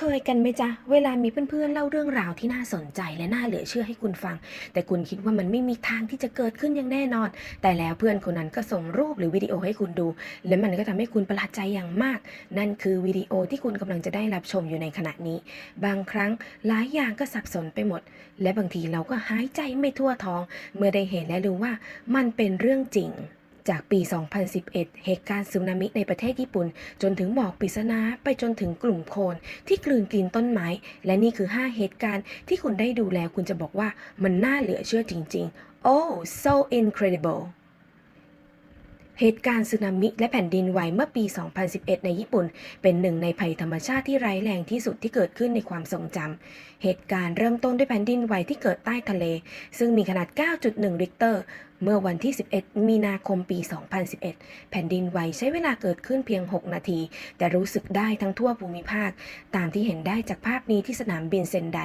เคยกันไหมจ๊ะ เวลามีเพื่อนๆเล่าเรื่องราวที่น่าสนใจและน่าเหลือเชื่อให้คุณฟัง แต่คุณคิดว่ามันไม่มีทางที่จะเกิดขึ้นอย่างแน่นอน แต่แล้วเพื่อนคนนั้นก็ส่งรูปหรือวิดีโอให้คุณดู และมันก็ทำให้คุณประหลาดใจอย่างมาก นั่นคือวิดีโอที่คุณกำลังจะได้รับชมอยู่ในขณะนี้ บางครั้งหลายอย่างก็สับสนไปหมด และบางทีเราก็หายใจไม่ทั่วท้อง เมื่อได้เห็นและรู้ว่ามันเป็นเรื่องจริง จากปี 2011 เหตุการณ์สึนามิในประเทศญี่ปุ่น จนถึงหมอกปริศนาไปจนถึงกลุ่มโคลนที่กลืนกินต้นไม้ และนี่คือ 5 เหตุการณ์ที่คุณได้ดูแล้วคุณจะบอกว่ามันน่าเหลือเชื่อจริง ๆ oh so incredible เหตุการณ์สึนามิและแผ่นดินไหวเมื่อปี 2011 ในญี่ปุ่น เป็นหนึ่งในภัยธรรมชาติที่ร้ายแรงที่สุดที่เกิดขึ้นในความทรงจำเหตุการณ์เริ่มต้นด้วยแผ่นดินไหวที่เกิดใต้ทะเล ซึ่งมีขนาด 9.1 ริกเตอร์เมื่อวันที่ 11 มีนาคมปี 2011 แผ่นดินไหวใช้เวลาเกิดขึ้นเพียง 6 นาที แต่รู้สึกได้ทั้งทั่วภูมิภาค ตามที่เห็นได้จากภาพนี้ที่สนามบินเซนได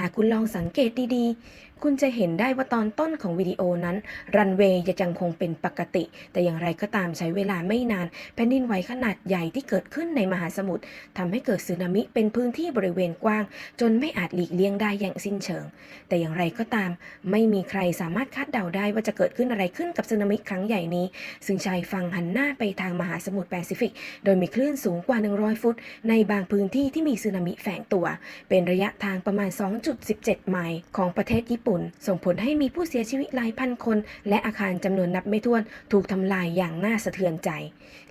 หากคุณลองสังเกตดีๆ คุณจะเห็นได้ว่าตอนต้นของวิดีโอนั้น รันเวย์ยังคงเป็นปกติ แต่อย่างไรก็ตามใช้เวลาไม่นาน แผ่นดินไหวขนาดใหญ่ที่เกิดขึ้นในมหาสมุทรทำให้เกิดสึนามิเป็นพื้นที่บริเวณกว้าง จนไม่อาจหลีกเลี่ยงได้อย่างสิ้นเชิง แต่อย่างไรก็ตาม ไม่มีใครสามารถคาดเดาได้ว่าจะเกิดขึ้นอะไรขึ้นกับสึนามิครั้งใหญ่นี้ ซึ่งชายฝั่งหันหน้าไปทางมหาสมุทรแปซิฟิก โดยมีคลื่นสูงกว่า 100 ฟุต ในบางพื้นที่ที่มีสึนามิแฝงตัว เป็นระยะทางประมาณ 2.17 ไมล์ของประเทศญี่ปุ่น ส่งผลให้มีผู้เสียชีวิตหลายพันคน และอาคารจำนวนนับไม่ถ้วนถูกทำลายอย่างน่าสะเทือนใจ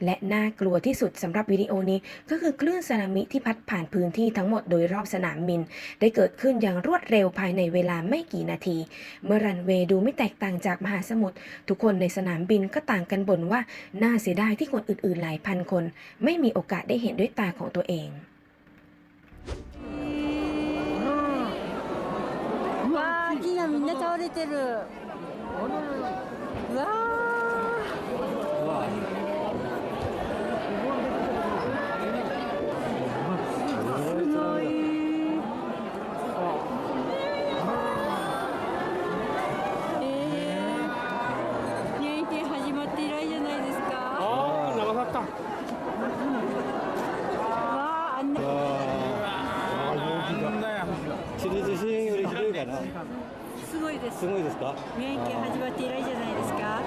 และน่ากลัวที่สุดสำหรับวิดีโอนี้ ก็คือคลื่นสึนามิที่พัดผ่านพื้นที่ทั้งหมดโดยรอบสนามบิน ได้เกิดขึ้นอย่างรวดเร็วภายในเวลาไม่กี่นาที เมื่อรันเวย์ดูไม่แตกต่างจากมหาสมุทร ทุกคนในสนามบินก็ต่างกันบ่นว่า น่าเสียดายที่คนอื่นๆหลายพันคน ไม่มีโอกาสได้เห็นด้วยตาของตัวเอง わあ木がみんな倒れてるうわあ いなすごいですすごいですか宮城始まって以来じゃないですか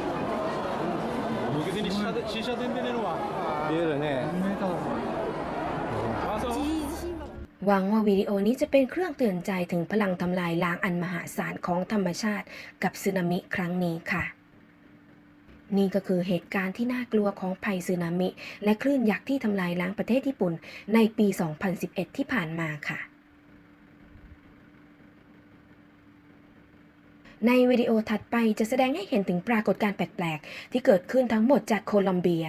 右手にシシャ電で寝るわ出るねหวังว่าวิดีโอนี้จะเป็นเครื่องเตือนใจถึงพลังทำลายล้างอันมหาศาลของธรรมชาติกับสึนามิครั้งนี้ค่ะ นี่ก็คือเหตุการณ์ที่น่ากลัวของภัยสึนามิ และคลื่นยักษ์ที่ทำลายล้างประเทศญี่ปุ่นในปี 2011 ที่ผ่านมาค่ะ ในวิดีโอถัดไปจะแสดงให้เห็นถึงปรากฏการณ์แปลก ๆ ที่เกิดขึ้นทั้งหมดจากโคลัมเบีย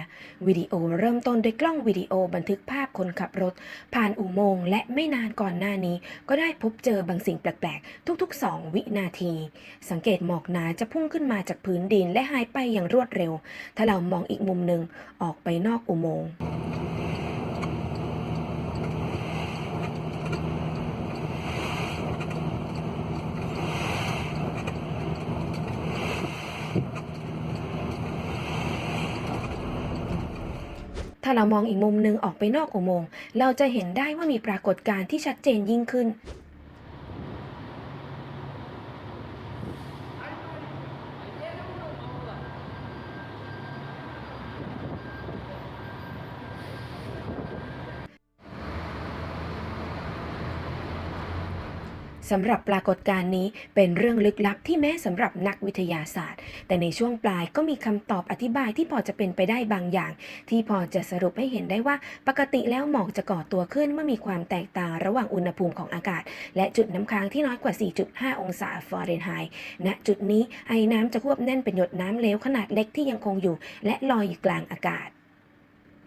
วิดีโอเริ่มต้นด้วยกล้องวิดีโอบันทึกภาพคนขับรถ ผ่านอุโมงค์และไม่นานก่อนหน้านี้ ก็ได้พบเจอบางสิ่งแปลก ๆ ทุก ๆ 2 วินาที สังเกตหมอกหนาจะพุ่งขึ้นมาจากพื้นดินและหายไปอย่างรวดเร็ว ถ้าเรามองอีกมุมหนึ่งออกไปนอกอุโมงค์ ถ้าเรามองอีกมุมหนึ่งออกไปนอกอุโมงค์เราจะเห็นได้ว่ามีปรากฏการณ์ที่ชัดเจนยิ่งขึ้น สำหรับปรากฏการณ์นี้เป็นเรื่องลึกลับที่แม้สำหรับนักวิทยาศาสตร์ แต่ในช่วงปลายก็มีคำตอบอธิบายที่พอจะเป็นไปได้บางอย่าง ที่พอจะสรุปให้เห็นได้ว่าปกติแล้วหมอกจะก่อตัวขึ้นเมื่อมีความแตกต่างระหว่างอุณหภูมิของอากาศ และจุดน้ำค้างที่น้อยกว่า 4.5 องศาฟาเรนไฮต์ณจุดนี้ไอ้น้ำจะควบแน่นเป็นหยดน้ำเหลวขนาดเล็กที่ยังคงอยู่ และลอยอยู่กลางอากาศ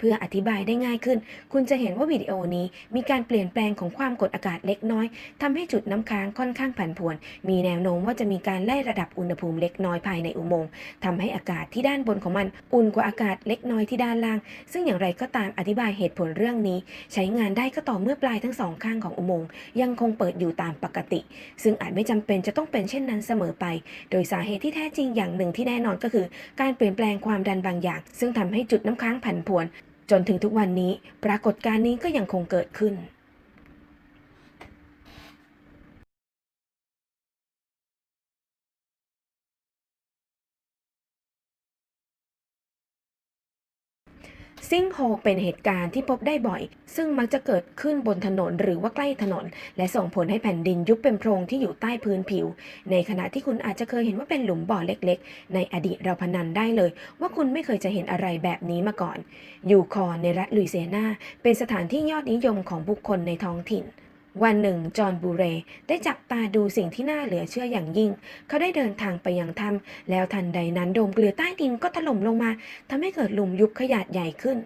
เพื่ออธิบายได้ง่ายขึ้น คุณจะเห็นว่าวิดีโอนี้มีการเปลี่ยนแปลงของความกดอากาศเล็กน้อยทำให้จุดน้ำค้างค่อนข้างผันผวน มีแนวโน้มว่าจะมีการไล่ระดับอุณหภูมิเล็กน้อยภายในอุโมงค์ทำให้อากาศที่ด้านบนของมันอุ่นกว่าอากาศเล็กน้อยที่ด้านล่าง ซึ่งอย่างไรก็ตามอธิบายเหตุผลเรื่องนี้ ใช้งานได้ก็ต่อเมื่อปลายทั้งสองข้างของอุโมงค์ยังคงเปิดอยู่ตามปกติ ซึ่งอาจไม่จำเป็นจะต้องเป็นเช่นนั้นเสมอไป โดยสาเหตุที่แท้จริงอย่างหนึ่งที่แน่นอนก็คือ การเปลี่ยนแปลงความดันบางอย่าง ซึ่งทำให้จุดน้ำค้างผันผวน จนถึงทุกวันนี้ปรากฏการณ์นี้ก็ยังคงเกิดขึ้น ซิ่งโฮเป็นเหตุการณ์ที่พบได้บ่อย ซึ่งมักจะเกิดขึ้นบนถนนหรือว่าใกล้ถนน และส่งผลให้แผ่นดินยุบเป็นโพรงที่อยู่ใต้พื้นผิว ในขณะที่คุณอาจจะเคยเห็นว่าเป็นหลุมบ่อเล็กๆ ในอดีตเราพนันได้เลย ว่าคุณไม่เคยจะเห็นอะไรแบบนี้มาก่อน ยูคอนในรัฐลุยเซียนาเป็นสถานที่ยอดนิยมของบุคคลในท้องถิ่น วันหนึ่ง จอห์นบูเร ได้จับตาดูสิ่งที่น่าเหลือเชื่ออย่างยิ่ง เขาได้เดินทางไปยังถ้ำแล้วทันใดนั้นโดมเกลือใต้ดินก็ถล่มลงมาทำให้เกิดหลุมยุบขนาดใหญ่ขึ้น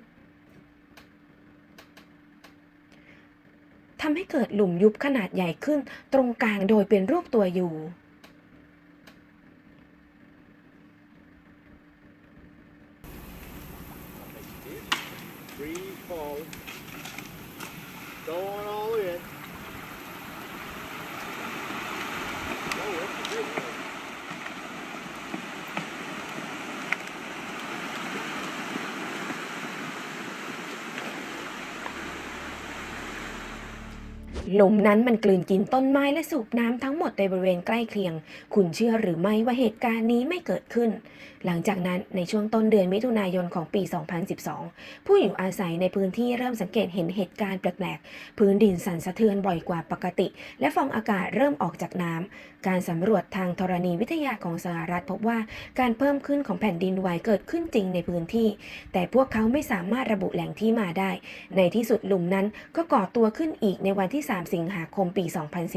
ทำให้เกิดหลุมยุบขนาดใหญ่ขึ้น ตรงกลางโดยเป็นรูปตัวอยู่ หลุมนั้นมันกลืนกินต้นไม้และสูบน้ำทั้งหมดในบริเวณใกล้เคียง คุณเชื่อหรือไม่ว่าเหตุการณ์นี้ไม่เกิดขึ้น หลังจากนั้นในช่วงต้นเดือนมิถุนายนของปี 2012 ผู้อยู่อาศัยในพื้นที่เริ่มสังเกตเห็นเหตุการณ์แปลกๆ พื้นดินสั่นสะเทือนบ่อยกว่าปกติ และฟองอากาศเริ่มออกจากน้ำ การสำรวจทางธรณีวิทยาของสหรัฐพบว่าการเพิ่มขึ้นของแผ่นดินไหวเกิดขึ้นจริงในพื้นที่ แต่พวกเขาไม่สามารถระบุแหล่งที่มาได้ ในที่สุดหลุมนั้นก็ก่อตัวขึ้นอีกในวันที่ 3สิงหาคมปี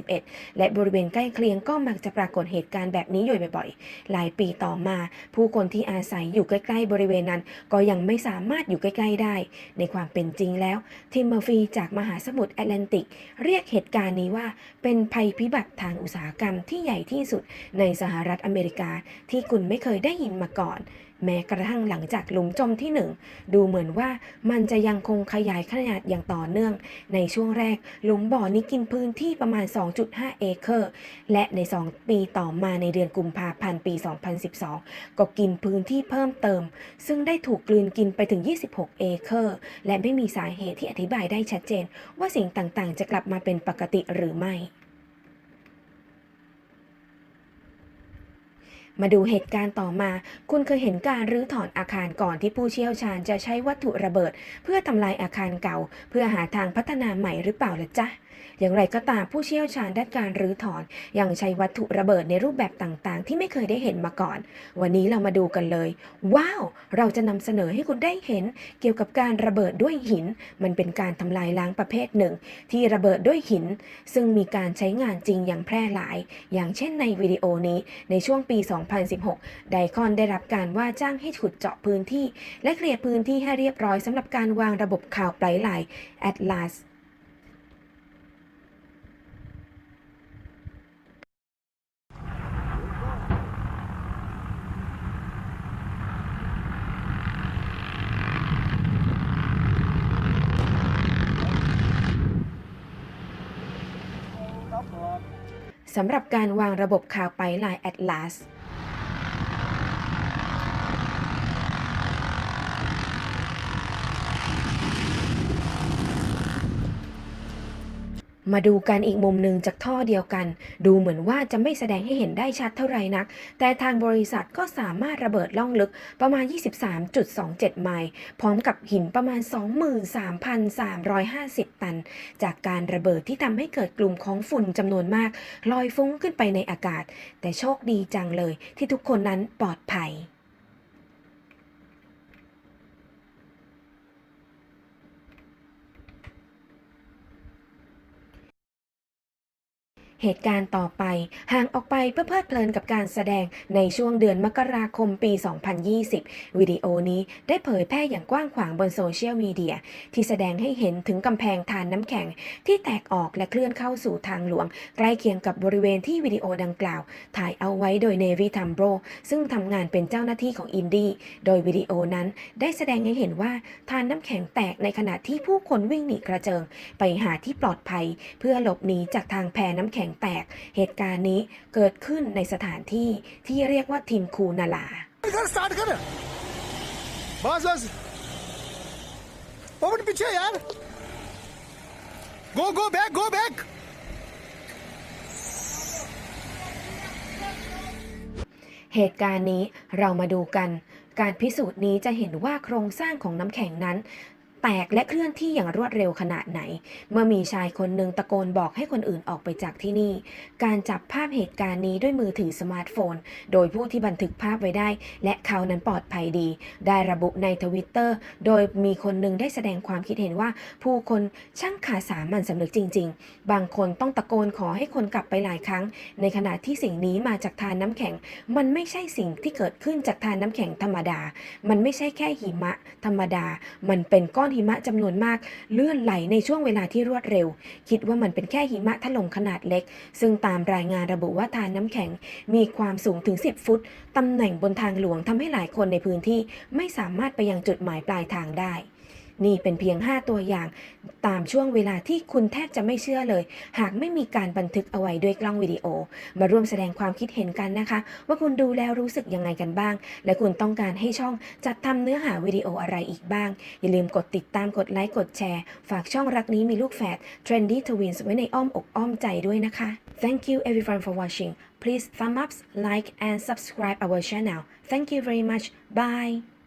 2011 และบริเวณใกล้เคียงก็มักจะปรากฏเหตุการณ์แบบนี้อยู่บ่อยๆ หลายปีต่อมา ผู้คนที่อาศัยอยู่ใกล้ๆ บริเวณนั้น ก็ยังไม่สามารถอยู่ใกล้ๆได้ ในความเป็นจริงแล้วทิมเมอร์ฟีจากมหาสมุทรแอตแลนติก เรียกเหตุการณ์นี้ว่า เป็นภัยพิบัติทางอุตสาหกรรมที่ใหญ่ที่สุดในสหรัฐอเมริกาที่คุณไม่เคยได้ยินมาก่อน แม้กระทั่งหลังจากหลุมจมที่หนึ่งดูเหมือนว่ามันจะยังคงขยายขนาดอย่างต่อเนื่อง ในช่วงแรกหลุมบ่อนี้กินพื้นที่ประมาณ 2.5 เอเคอร์ และใน 2 ปีต่อมาในเดือนกุมภาพันธ์ปี 2012 ก็กินพื้นที่เพิ่มเติม ซึ่งได้ถูกกลืนกินไปถึง 26 เอเคอร์ และไม่มีสาเหตุที่อธิบายได้ชัดเจน ว่าสิ่งต่างๆ จะกลับมาเป็นปกติหรือไม่ มาดูเหตุการณ์ต่อมา คุณเคยเห็นการรื้อถอนอาคารก่อนที่ผู้เชี่ยวชาญจะใช้วัตถุระเบิด เพื่อทำลายอาคารเก่า เพื่อหาทางพัฒนาใหม่หรือเปล่าล่ะจ๊ะ อย่างไรก็ตามผู้เชี่ยวชาญด้านการรื้อถอนยังใช้วัตถุระเบิดในรูปแบบต่างๆ ที่ไม่เคยได้เห็นมาก่อน วันนี้เรามาดูกันเลย ว้าว เราจะนำเสนอให้คุณได้เห็น เกี่ยวกับการระเบิดด้วยหิน มันเป็นการทำลายล้างประเภทหนึ่ง ที่ระเบิดด้วยหิน ซึ่งมีการใช้งานจริงอย่างแพร่หลาย อย่างเช่นในวิดีโอนี้ในช่วงปี 2016 ไดคอนได้รับการว่าจ้างให้ขุดเจาะพื้นที่ และเคลียร์พื้นที่ให้เรียบร้อยสำหรับการวางระบบข่าวปลายไหล Atlas สำหรับการวางระบบข่าวไปลาย Atlas มาดูกันอีกมุมหนึ่งจากท่อเดียวกัน ดูเหมือนว่าจะไม่แสดงให้เห็นได้ชัดเท่าไหร่นัก แต่ทางบริษัทก็สามารถระเบิดล่องลึกประมาณ 23.27 ไมล์พร้อมกับหินประมาณ 23,350 ตัน จากการระเบิดที่ทำให้เกิดกลุ่มของฝุ่นจำนวนมาก ลอยฟุ้งขึ้นไปในอากาศ แต่โชคดีจังเลยที่ทุกคนนั้นปลอดภัย เหตุการณ์ต่อไป ห่างออกไปเพื่อเพลิดเพลินกับการแสดงในช่วงเดือนมกราคมปี 2020 วิดีโอนี้ได้เผยแพร่อย่างกว้างขวางบนโซเชียลมีเดีย ที่แสดงให้เห็นถึงกำแพงทานน้ำแข็ง ที่แตกออกและเคลื่อนเข้าสู่ทางหลวง ใกล้เคียงกับบริเวณที่วิดีโอดังกล่าว ถ่ายเอาไว้โดยเนวีทัมโบรซึ่งทำงานเป็นเจ้าหน้าที่ของอินดี้โดยวิดีโอนั้นได้แสดงให้เห็นว่าทานน้ำแข็งแตกในขณะที่ผู้คนวิ่งหนีกระเจิง ไปหาที่ปลอดภัย เพื่อหลบหนีจากทางแพน้ำแข็งงแตก เหตุการณ์นี้เกิดขึ้นในสถานที่ที่เรียกว่าทิมคูนาลาเหตุการณ์นี้เรามาดูกัน การพิสูจน์นี้จะเห็นว่าโครงสร้างของน้ำแข็งนั้น แตกและเคลื่อนที่อย่างรวดเร็วขนาดไหน เมื่อมีชายคนหนึ่งตะโกนบอกให้คนอื่นออกไปจากที่นี่ การจับภาพเหตุการณ์นี้ด้วยมือถือสมาร์ทโฟน โดยผู้ที่บันทึกภาพไว้ได้ และเขานั้นปลอดภัยดี ได้ระบุในทวิตเตอร์โดยมีคนหนึ่งได้แสดงความคิดเห็นว่า ผู้คนช่างขาสามัญสำนึกจริง ๆ บางคนต้องตะโกนขอให้คนกลับไปหลายครั้ง ในขณะที่สิ่งนี้มาจากทานน้ำแข็ง มันไม่ใช่สิ่งที่เกิดขึ้นจากทานน้ำแข็งธรรมดา มันไม่ใช่แค่หิมะ ธรรมดา มันเป็นก้อนหิมะจำนวนมากเลื่อนไหลในช่วงเวลาที่รวดเร็ว คิดว่ามันเป็นแค่หิมะถล่มขนาดเล็ก ซึ่งตามรายงานระบุว่าทานน้ำแข็ง มีความสูงถึง 10 ฟุตตำแหน่งบนทางหลวงทำให้หลายคนในพื้นที่ไม่สามารถไปยังจุดหมายปลายทางได้ นี่เป็นเพียง 5 ตัวอย่าง ตามช่วงเวลาที่คุณแทบจะไม่เชื่อเลย หากไม่มีการบันทึกเอาไว้ด้วยกล้องวิดีโอ มาร่วมแสดงความคิดเห็นกันนะคะ ว่าคุณดูแล้วรู้สึกยังไงกันบ้าง และคุณต้องการให้ช่องจัดทำเนื้อหาวิดีโออะไรอีกบ้าง อย่าลืมกดติดตามกดไลค์กดแชร์ ฝากช่องรักนี้มีลูกแฝด Trendy Twins ไว้ในอ้อมอกอ้อมใจด้วยนะคะ Thank you everyone for watching Please thumb up like and subscribe our channel Thank you very much Bye